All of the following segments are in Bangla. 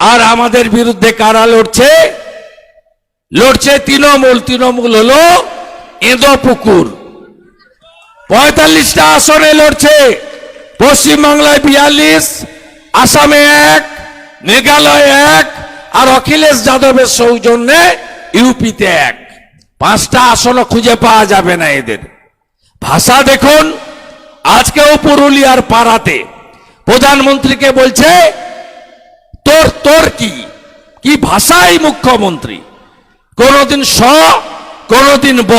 আর আমাদের বিরুদ্ধে কারা লড়ছে? লড়ছে তৃণমূল। তৃণমূল হলো এঁদো পুকুর পঁয়তাল্লিশটা আসনে লড়ছে। পশ্চিমবাংলায় বিয়াল্লিশ, আসামে এক, মেঘালয় এক, আর অখিলেশ যাদবের সৌজন্যে ইউপিতে এক। পাঁচটা আসনও খুঁজে পাওয়া যাবে না এদের। ভাষা দেখুন, আজকেও পুরুলিয়ার পাড়াতে প্রধানমন্ত্রীকে বলছে তোর তোর কি? কি ভাষাই মুখ্যমন্ত্রী? কোনোদিন স, কোনোদিন ব।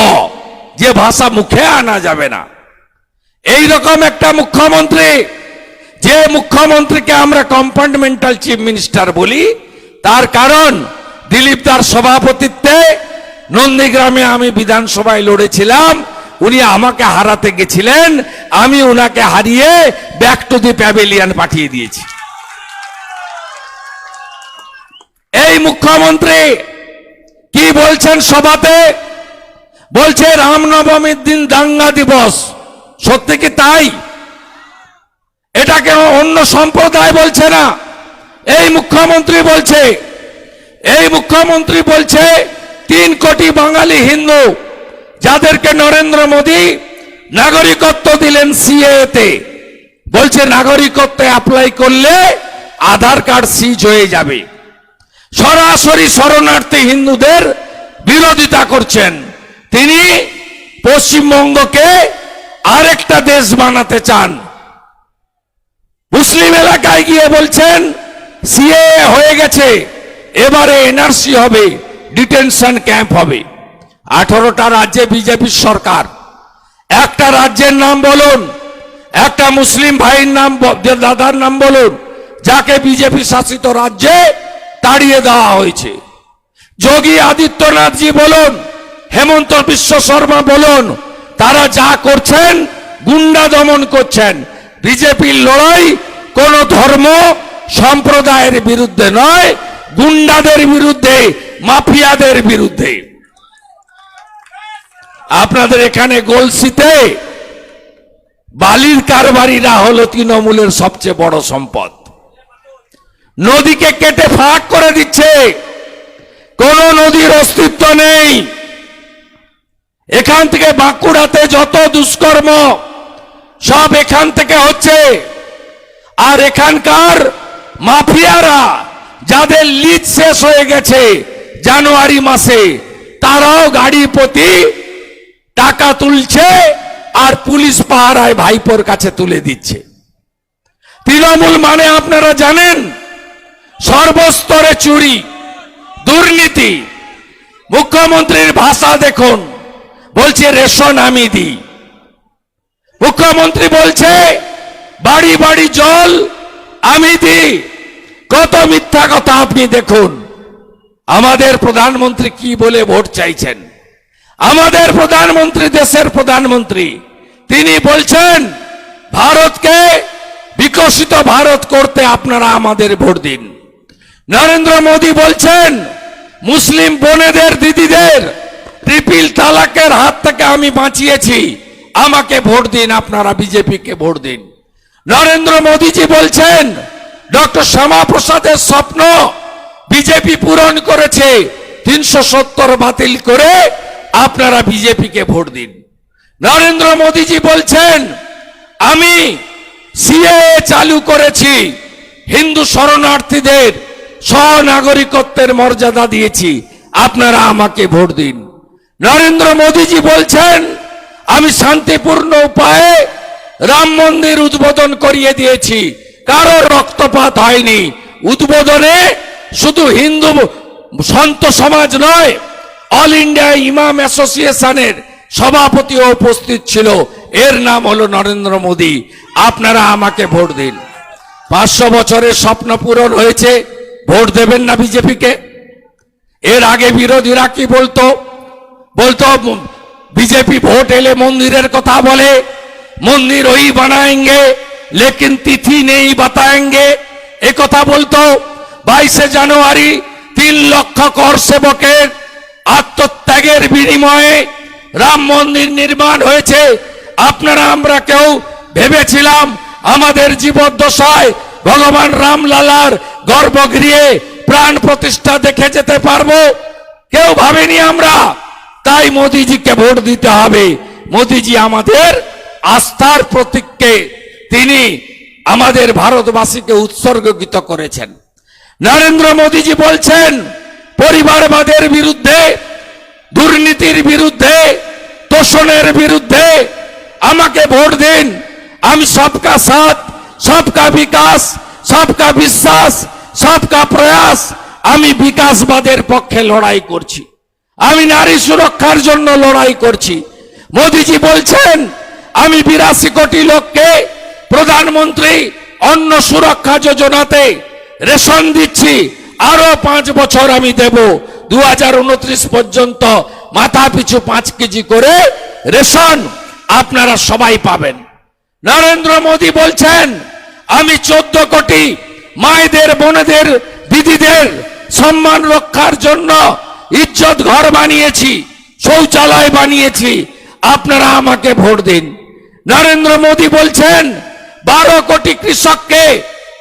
যে ভাষা মুখে আনা যাবে না। এই রকম একটা মুখ্যমন্ত্রী, যে মুখ্যমন্ত্রীকে আমরা কম্পার্টমেন্টাল চিফ মিনিস্টার বলি, তার কারণ দিলীপ দার সভাপতিত্বে নন্দীগ্রামে আমি বিধানসভায় লড়েছিলাম, উনি আমাকে হারাতে গেছিলেন, আমি উনাকে হারিয়ে ব্যাক টু দি প্যাভিলিয়ন পাঠিয়ে দিয়েছি। এই মুখ্যমন্ত্রী কি বলছেন সভাতে? বলছে রামনবমীর দিন দাঙ্গা দিবস। সত্যি কি তাই? এটাকে অন্য সম্প্রদায় বলছে না? এই মুখ্যমন্ত্রী বলছে, এই মুখ্যমন্ত্রী বলছে, তিন কোটি বাঙালি হিন্দু যাদেরকে নরেন্দ্র মোদী নাগরিকত্ব দিলেন সিএতে। বলছে নাগরিকত্ব অ্যাপ্লাই করলে আধার কার্ড সিজ হয়ে যাবে। সরাসরি শরণার্থী হিন্দুদের বিরোধিতা করছেন। তিনি পশ্চিমবঙ্গকে আরেকটা দেশ বানাতে চান। মুসলিম এলাকায় গিয়ে বলছেন সিএ হয়ে গেছে, এবারে এনআরসি হবে, ডিটেনশন ক্যাম্প হবে। আঠারোটা রাজ্যে বিজেপির সরকার। একটা রাজ্যের নাম বলুন, একটা মুসলিম ভাইয়ের নাম দাদার নাম বলুন, যাকে বিজেপি শাসিত রাজ্যে তাড়িয়ে দেওয়া হয়েছে। যোগী আদিত্যনাথজি বলুন, হেমন্ত বিশ্ব শর্মা বলুন, তারা যা করছেন, গুন্ডা দমন করছেন। বিজেপির লড়াই কোন ধর্ম সম্প্রদায়ের বিরুদ্ধে নয়, গুন্ডাদের বিরুদ্ধে, মাফিয়াদের বিরুদ্ধে। আপনাদের এখানে গোলসিতে বালির কারবারিরা হলো তৃণমূলের সবচেয়ে বড় সম্পদ। নদীকে কেটে ফাঁক করে দিচ্ছে। কোন নদীর অস্তিত্ব নেই। এখান থেকে বাঁকুড়াতে যত দুষ্কর্ম, সব এখান থেকে হচ্ছে। আর এখানকার মাফিয়ারা যাদের লিজ শেষ হয়ে গেছে জানুয়ারি মাসে, তারাও গাড়ি প্রতি টাকা তুলছে আর পুলিশ পাহারায় ভাইপোর কাছে তুলে দিচ্ছে। তৃণমূল মানে আপনারা জানেন সর্বস্তরে চুরি, দুর্নীতি। মুখ্যমন্ত্রীর ভাষা দেখুন, বলছে রেশন আমি দিই। মুখ্যমন্ত্রী বলছে, বাড়ি বাড়ি জল আমি দিই। কত মিথ্যা কথা আপনি দেখুন। আমাদের প্রধানমন্ত্রী কি বলে ভোট চাইছেন? আমাদের প্রধানমন্ত্রী দেশের প্রধানমন্ত্রী, তিনি বলছেন, ভারতকে বিকশিত ভারত করতে আপনারা আমাদের ভোট দিন। নরেন্দ্র মোদী বলছেন, মুসলিম বোনেদের, দিদিদের, রিপিল তালাকের হাত থেকে আমি বাঁচিয়েছি। আমাকে ভোট দিন, আপনারা বিজেপিকে ভোট দিন। নরেন্দ্র মোদীজি বলছেন, ডক্টর শ্যামা প্রসাদের স্বপ্ন বিজেপি পূরণ করেছে। তিনশো সত্তর বাতিল করে আপনারা বিজেপিকে ভোট দিন। নরেন্দ্র মোদীজি বলছেন, আমি সিএ চালু করেছি। হিন্দু শরণার্থীদের স্বনাগরিকত্বের মর্যাদা দিয়েছি। আপনারা আমাকে ভোট দিন। নরেন্দ্র মোদীজি বলছেন, আমি শান্তিপূর্ণ উপায়ে রাম মন্দির উদ্বোধন করিয়ে দিয়েছি। কারও রক্তপাত হয়নি। উদ্বোধনে শুধু হিন্দু সন্ত সমাজ নয়, অল ইন্ডিয়া ইমাম অ্যাসোসিয়েশনের সভাপতিও উপস্থিত ছিল। এর নাম হলো নরেন্দ্র মোদী। আপনারা আমাকে ভোট দিন। পাঁচশো বছরের স্বপ্ন পূরণ হয়েছে। ভোট দেবেন না বিজেপিকে। এর আগে বিরোধীরা কি বলতো? বলতো, বিজেপি ভোট এলে মন্দিরের কথা বলে, মন্দির ওই বানায়েঙ্গে, লেকিন তিথি নেই বাতায়েঙ্গে। এ কথা বলতো, বাইশে জানুয়ারি তিন লক্ষ কর সেবকের আত্মত্যাগের বিনিময়ে রাম মন্দির নির্মাণ হয়েছে। আপনারা, আমরা কেউ ভেবেছিলাম আমাদের জীবদ্দশায় ভগবান রামলালার গর্ভগৃহে প্রাণ প্রতিষ্ঠা দেখে যেতে পারব। কেউ ভাবেনি আমরা? তাই মোদিজিকে ভোট দিতে হবে। মোদিজি আমাদের আস্থার প্রতীককে তিনি আমাদের ভারতবাসীকে উৎসর্গিত করেছেন। নরেন্দ্র মোদীজি বলছেন, পরিবারবাদের বিরুদ্ধে, দুর্নীতির বিরুদ্ধে, তোষণের বিরুদ্ধে আমাকে ভোট দিন, আমি সবকা সাথ। সবকা বিকাশ, সবকা বিশ্বাস, সবকা প্রয়াস, আমি বিকাশবাদের পক্ষে লড়াই করছি। আমি নারী সুরক্ষার জন্য লড়াই করছি। মোদিজি বলছেন, আমি বিরাশি কোটি লোককে প্রধানমন্ত্রী অন্ন সুরক্ষা যোজনাতে রেশন দিচ্ছি। আরও পাঁচ বছর আমি দেব। দু হাজার উনত্রিশ পর্যন্ত মাথা পিছু পাঁচ কেজি করে রেশন আপনারা সবাই পাবেন। নরেন্দ্র মোদী বলছেন, আমি চোদ্দ কোটি মায়েদের, বোনেদের, দিদিদের সম্মান রক্ষার জন্য ইজ্জত ঘর বানিয়েছি, শৌচালয় বানিয়েছি, আপনারা আমাকে ভোট দিন। নরেন্দ্র মোদী বলছেন, বারো কোটি কৃষককে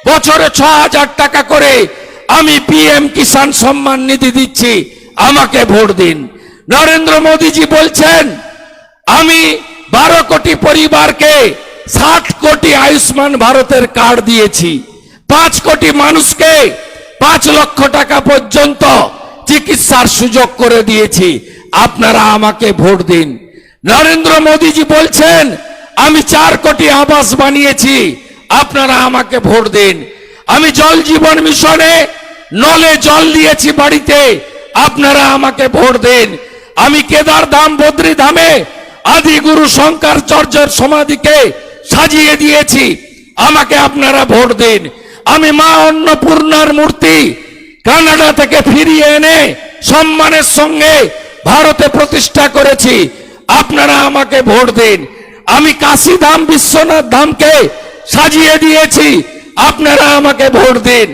বছরে ছ হাজার টাকা করে আমি পিএম কিষাণ সম্মান নিধি দিচ্ছি, আমাকে ভোট দিন। নরেন্দ্র মোদীজি বলছেন, আমি বারো কোটি পরিবারকে ষাট কোটি আয়ুষ্মান ভারতের কার্ড দিয়েছি। পাঁচ কোটি মানুষকে পাঁচ লক্ষ টাকা পর্যন্ত চিকিৎসার সুযোগ করে দিয়েছি। আপনারা আমাকে ভোট দিন। নরেন্দ্র মোদীজি বলছেন, আমি চার কোটি আবাস বানিয়েছি, আপনারা আমাকে ভোট দিন। আমি জল জীবন মিশনে নলে জল দিয়েছি বাড়িতে, আপনারা আমাকে ভোট দিন। আমি কেদার ধাম বদ্রী ধামে আদি গুরু শঙ্করাচার্যের সমাধিকে সাজিয়ে দিয়েছি। আমাকে আপনারা ভোট দিন। আমি মা অন্নপূর্ণার মূর্তি কানাডা থেকে ফিরিয়ে এনে সম্মানের সঙ্গে ভারতে প্রতিষ্ঠা করেছি। আপনারা আমাকে ভোট দিন। আমি কাশী ধাম, বিশ্বনাথ ধামকে সাজিয়ে দিয়েছি। আপনারা আমাকে ভোট দিন।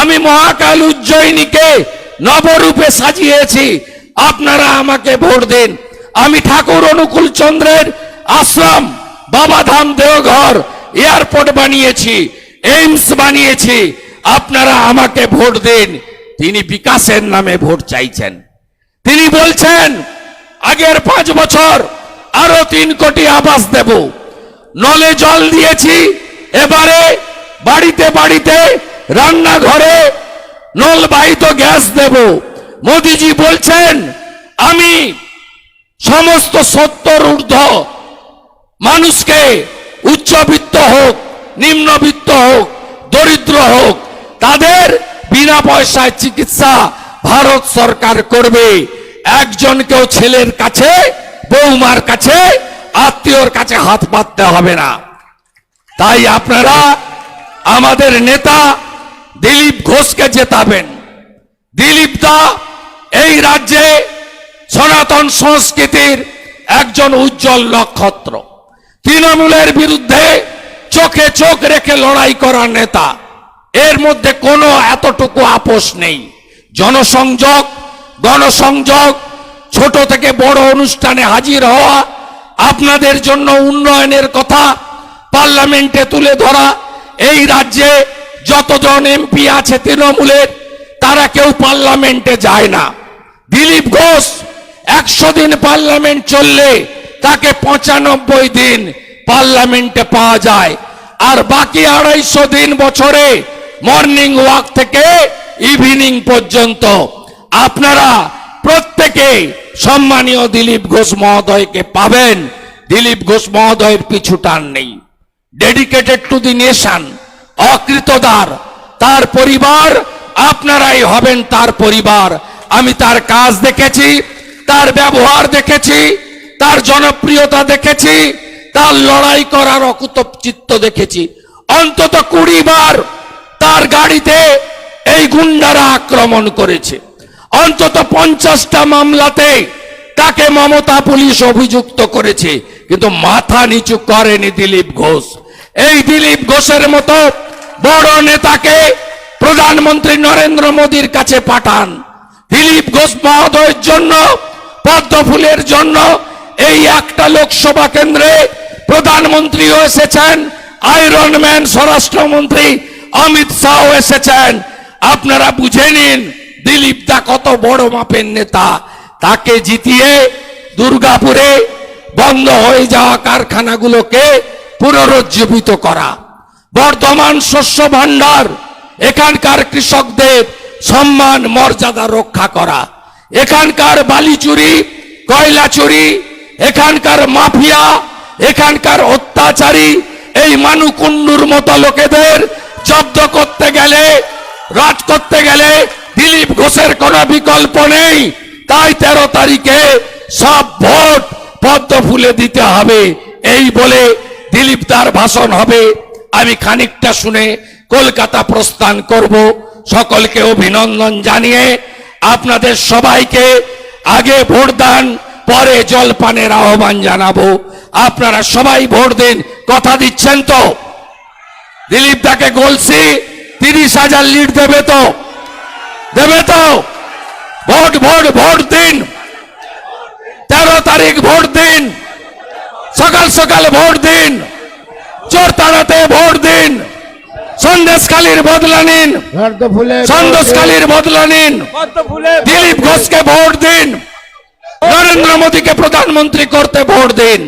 আমি মহাকাল উজ্জয়িনীকে নবরূপে সাজিয়েছি। আপনারা আমাকে ভোট দিন। আমি ঠাকুর অনুকূল চন্দ্রের আশ্রম বাবাধাম দেওঘর এয়ারপোর্ট বানিয়েছি, এইমস বানিয়েছি, আপনারা আমাকে ভোট দিন। তিনি বিকাশের নামে ভোট চাইছেন। তিনি বলছেন, আগের পাঁচ বছর আরও তিন কোটি আবাস দেব। নলে জল দিয়েছি, এবারে বাড়িতে বাড়িতে রান্নাঘরে নলবাহিত গ্যাস দেব। মোদিজি বলছেন, আমি সমস্ত সত্তর ঊর্ধ্ব মানুষকে উচ্চবিত্ত হোক, নিম্নবিত্ত হোক, দরিদ্র হোক, তাদের বিনা পয়সায় চিকিৎসা ভারত সরকার করবে। একজনকেও ছেলের কাছে, বৌমার কাছে, আত্মীয়র কাছে হাত পাততে হবে না। তাই আপনারা আমাদের নেতা দিলীপ ঘোষকে জেতাবেন। দিলীপ দা এই রাজ্যে সনাতন সংস্কৃতির একজন উজ্জ্বল নক্ষত্র। তৃণমূলের বিরুদ্ধে চোখে চোখ রেখে লড়াই করার নেতা। এর মধ্যে কোনো এতটুকু আপোষ নেই। জনসংযোগ, গণসংযোগ, ছোট থেকে বড় অনুষ্ঠানে হাজির হওয়া, আপনাদের জন্য উন্নয়নের কথা পার্লামেন্টে তুলে ধরা। এই রাজ্যে যতজন এমপি আছে তৃণমূলের, তারা কেউ পার্লামেন্টে যায় না। দিলীপ ঘোষ, একশো দিন পার্লামেন্ট চললে তাকে পঁচানব্বই দিন পার্লামেন্টে পাওয়া যায়। আর বাকি আড়াইশো দিন বছরে মর্নিং ওয়াক থেকে ইভিনিং পর্যন্ত। আপনারা প্রত্যেকে সম্মানীয় দিলীপ ঘোষ মহোদয়কে পাবেন। দিলীপ ঘোষ মহোদয়ের পিছু টান নেই। ডেডিকেটেড টু দি নেশন অকৃতদার। তার পরিবার, আপনারাই হবেন তার পরিবার। আমি তার কাজ দেখেছি, তার ব্যবহার দেখেছি তার জনপ্রিয়তা দেখেছি, তার লড়াই করার অকুত চিত্ত দেখেছি। অন্তত কুড়ি বার তার গাড়িতে এই গুন্ডারা আক্রমণ করেছে। অন্তত পঞ্চাশটা মামলাতে তাকে মমতা পুলিশ অভিযুক্ত করেছে। কিন্তু মাথা নিচু করেনি দিলীপ ঘোষ। এই দিলীপ ঘোষের মতো বড় নেতাকে প্রধানমন্ত্রী নরেন্দ্র মোদীর কাছে পাঠান। দিলীপ ঘোষ মহোদয়ের জন্য, পদ্ম ফুলের জন্য এই একটা লোকসভা কেন্দ্রে প্রধানমন্ত্রীও এসেছেন আয়রন ম্যান স্বরাষ্ট্রমন্ত্রী অমিত শাহ এসেছেন। আপনারা বুঝে নিন, দিলীপ দা কত বড় মাপের নেতা। তাকে জিতিয়ে দুর্গাপুরে বন্ধ হয়ে যাওয়া কারখানাগুলোকে পুনরুজ্জীবিত করা। বর্ধমান শস্য ভাণ্ডার, এখানকার কৃষকদের সম্মান, মর্যাদা রক্ষা করা। এখানকার বালি চুরি, কয়লা চুরি এখানকার মাফিয়া, এখানকার অত্যাচারী, এই মানুকুন্ডুর মতো লোকেদের জব্দ করতে গেলে, রাজ করতে গেলে দিলীপ ঘোষের কোনো বিকল্প নেই। তাই তেরো তারিখে সব ভোট পদ্ম ফুলে দিতে হবে। এই বলে দিলীপ তার ভাষণ হবে। আমি খানিকটা শুনে কলকাতা প্রস্থান করব। সকলকে অভিনন্দন জানিয়ে আপনাদের সবাইকে আগে ভোট দান পরে জলপানের আহ্বান জানাব। আপনারা সবাই ভোট দিন। কথা দিচ্ছেন তো? দিলীপ দাকে বলছি তিরিশ হাজার লিড দেবে তো? দেবে তো? ভোট ভোট ভোট দিন। তেরো তারিখ ভোট দিন। সকাল সকাল ভোট দিন। চোর তাড়াতে ভোট দিন। সন্দেশখালীর বদলা নিন। সন্দেশখালীর বদলা নিন। দিলীপ ঘোষকে ভোট দিন। নরেন্দ্র মোদীকে প্রধানমন্ত্রী করতে ভোট দিন।